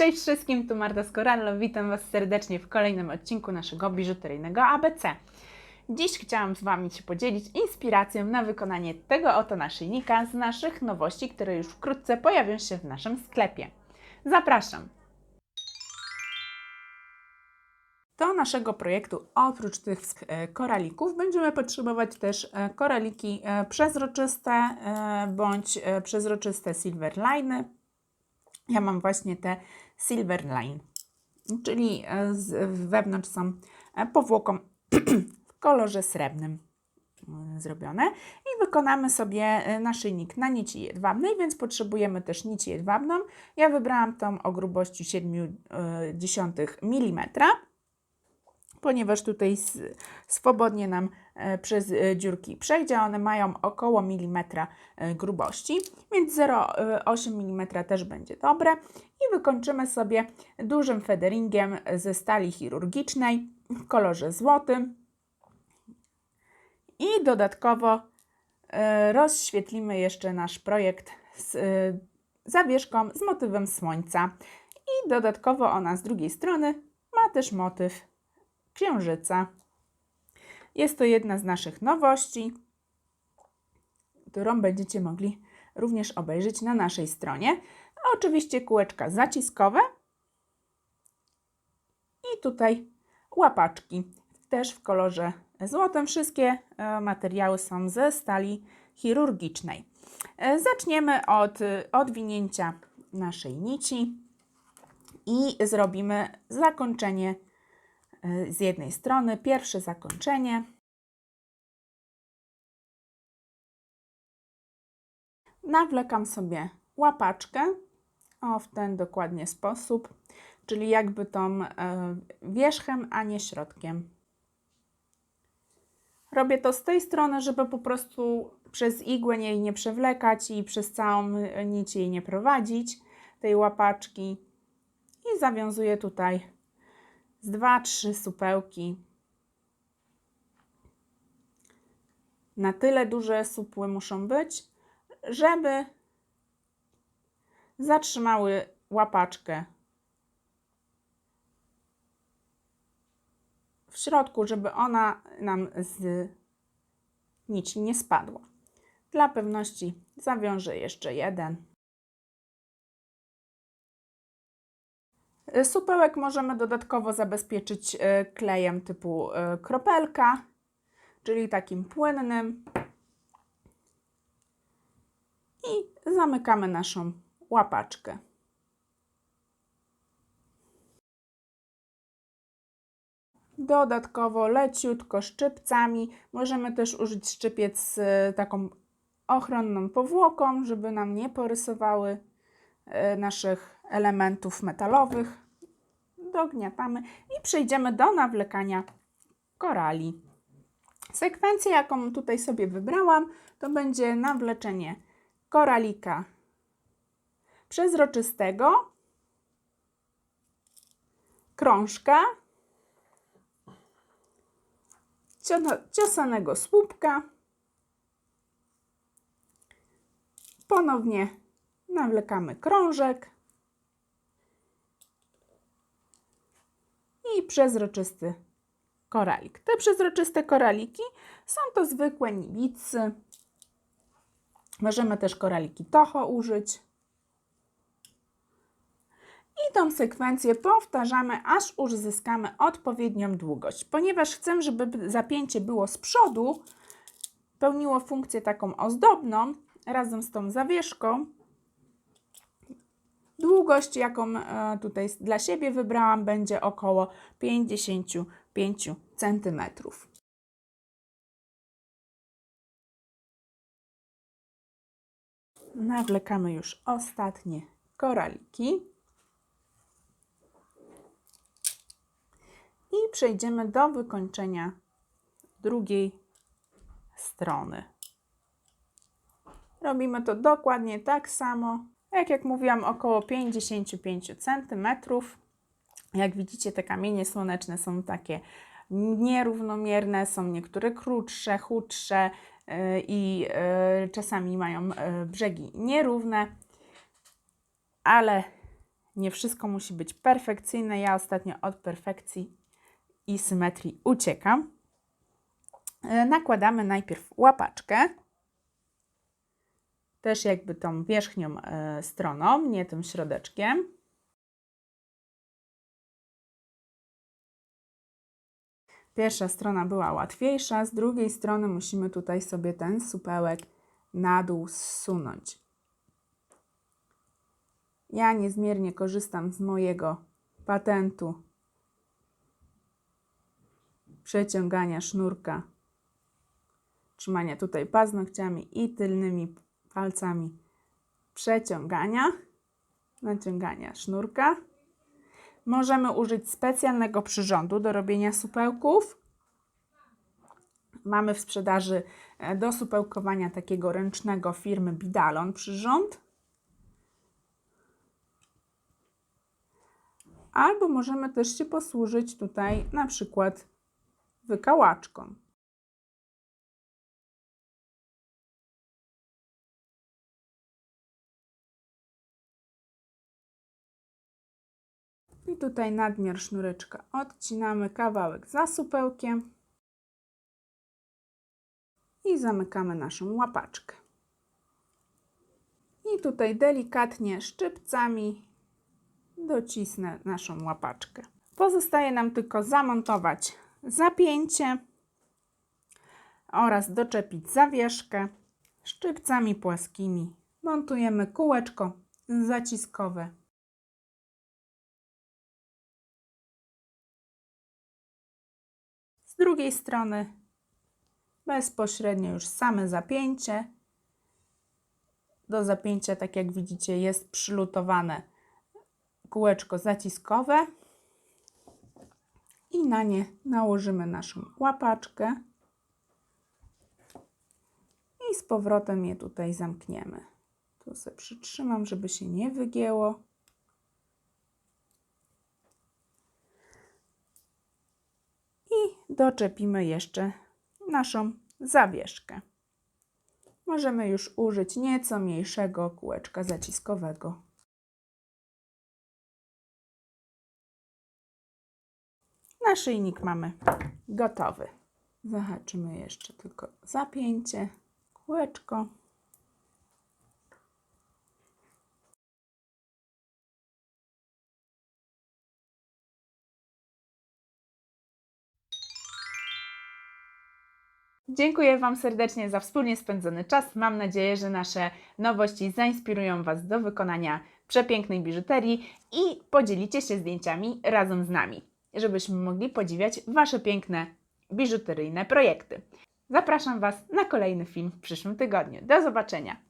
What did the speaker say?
Cześć wszystkim, tu Marta Skorallo. Witam Was serdecznie w kolejnym odcinku naszego biżuteryjnego ABC. Dziś chciałam z Wami się podzielić inspiracją na wykonanie tego oto naszyjnika z naszych nowości, które już wkrótce pojawią się w naszym sklepie. Zapraszam! Do naszego projektu oprócz tych e, koralików będziemy potrzebować też e, koraliki e, przezroczyste bądź przezroczyste silver liny. Ja mam właśnie te silver line, czyli e, z, wewnątrz są e, powłoką w kolorze srebrnym e, zrobione. I wykonamy sobie e, naszyjnik na nici jedwabnej, więc potrzebujemy też nić jedwabną. Ja wybrałam tą o grubości 0,7 mm ponieważ tutaj swobodnie nam e, przez e, dziurki przejdzie. One mają około milimetra e, grubości, więc 0,8 mm też będzie dobre. I wykończymy sobie dużym federingiem ze stali chirurgicznej w kolorze złotym. I dodatkowo rozświetlimy jeszcze nasz projekt z zawieszką z motywem słońca. I dodatkowo ona z drugiej strony ma też motyw księżyca. Jest to jedna z naszych nowości, którą będziecie mogli również obejrzeć na naszej stronie. A oczywiście kółeczka zaciskowe i tutaj łapaczki też w kolorze złotym. Wszystkie e, materiały są ze stali chirurgicznej. E, Zaczniemy od e, odwinięcia naszej nici i zrobimy zakończenie z jednej strony. Pierwsze zakończenie. Nawlekam sobie łapaczkę o w ten dokładnie sposób, czyli jakby tą e, wierzchem, a nie środkiem. Robię to z tej strony, żeby po prostu przez igłę jej nie przewlekać i przez całą nić jej nie prowadzić, tej łapaczki. I zawiązuję tutaj z dwa, trzy supełki. Na tyle duże supły muszą być, żeby zatrzymały łapaczkę w środku, żeby ona nam z nici nie spadła. Dla pewności zawiążę jeszcze jeden. Supełek możemy dodatkowo zabezpieczyć e, klejem typu e, kropelka, czyli takim płynnym. I zamykamy naszą łapaczkę. Dodatkowo leciutko szczypcami. Możemy też użyć szczypiec z e, taką ochronną powłoką, żeby nam nie porysowały e, naszych elementów metalowych. Dogniatamy i przejdziemy do nawlekania korali. Sekwencja, jaką tutaj sobie wybrałam, to będzie nawleczenie koralika przezroczystego, krążka, cio- ciosanego słupka, ponownie nawlekamy krążek i przezroczysty koralik. Te przezroczyste koraliki są to zwykłe nibicy. Możemy też koraliki toho użyć. I tą sekwencję powtarzamy, aż uzyskamy odpowiednią długość. Ponieważ chcę, żeby zapięcie było z przodu, pełniło funkcję taką ozdobną, razem z tą zawieszką, Długość, jaką e, tutaj dla siebie wybrałam, będzie około 55 cm. Nawlekamy już ostatnie koraliki. I przejdziemy do wykończenia drugiej strony. Robimy to dokładnie tak samo. Jak jak mówiłam, około 55 cm. Jak widzicie, te kamienie słoneczne są takie nierównomierne, są niektóre krótsze, chudsze yy, i yy, czasami mają yy, brzegi nierówne, ale Nie wszystko musi być perfekcyjne. Ja ostatnio od perfekcji i symetrii uciekam. Nakładamy najpierw łapaczkę. Też jakby tą wierzchnią e, stroną, nie tym środeczkiem. Pierwsza strona była łatwiejsza, z drugiej strony musimy tutaj sobie ten supełek na dół zsunąć. Ja niezmiernie korzystam z mojego patentu przeciągania sznurka, trzymania tutaj paznokciami i tylnymi palcami przeciągania, naciągania sznurka. Możemy użyć specjalnego przyrządu do robienia supełków. Mamy w sprzedaży e, do supełkowania takiego ręcznego firmy Bidalon przyrząd. Albo możemy też się posłużyć tutaj na przykład wykałaczką. I tutaj nadmiar sznureczka odcinamy kawałek za supełkiem i zamykamy naszą łapaczkę. I tutaj delikatnie szczypcami docisnę naszą łapaczkę. Pozostaje nam tylko zamontować zapięcie oraz doczepić zawieszkę. Szczypcami płaskimi montujemy kółeczko zaciskowe drugiej strony bezpośrednio już same zapięcie. Do zapięcia, tak jak widzicie, jest przylutowane kółeczko zaciskowe i na nie nałożymy naszą łapaczkę i z powrotem je tutaj zamkniemy. Tu sobie przytrzymam, żeby się nie wygięło. i doczepimy jeszcze naszą zawieszkę. Możemy już użyć nieco mniejszego kółeczka zaciskowego. Naszyjnik mamy gotowy. Zahaczymy jeszcze tylko zapięcie, kółeczko. Dziękuję Wam serdecznie za wspólnie spędzony czas. Mam nadzieję, że nasze nowości zainspirują Was do wykonania przepięknej biżuterii i podzielicie się zdjęciami razem z nami, żebyśmy mogli podziwiać Wasze piękne biżuteryjne projekty. Zapraszam Was na kolejny film w przyszłym tygodniu. Do zobaczenia!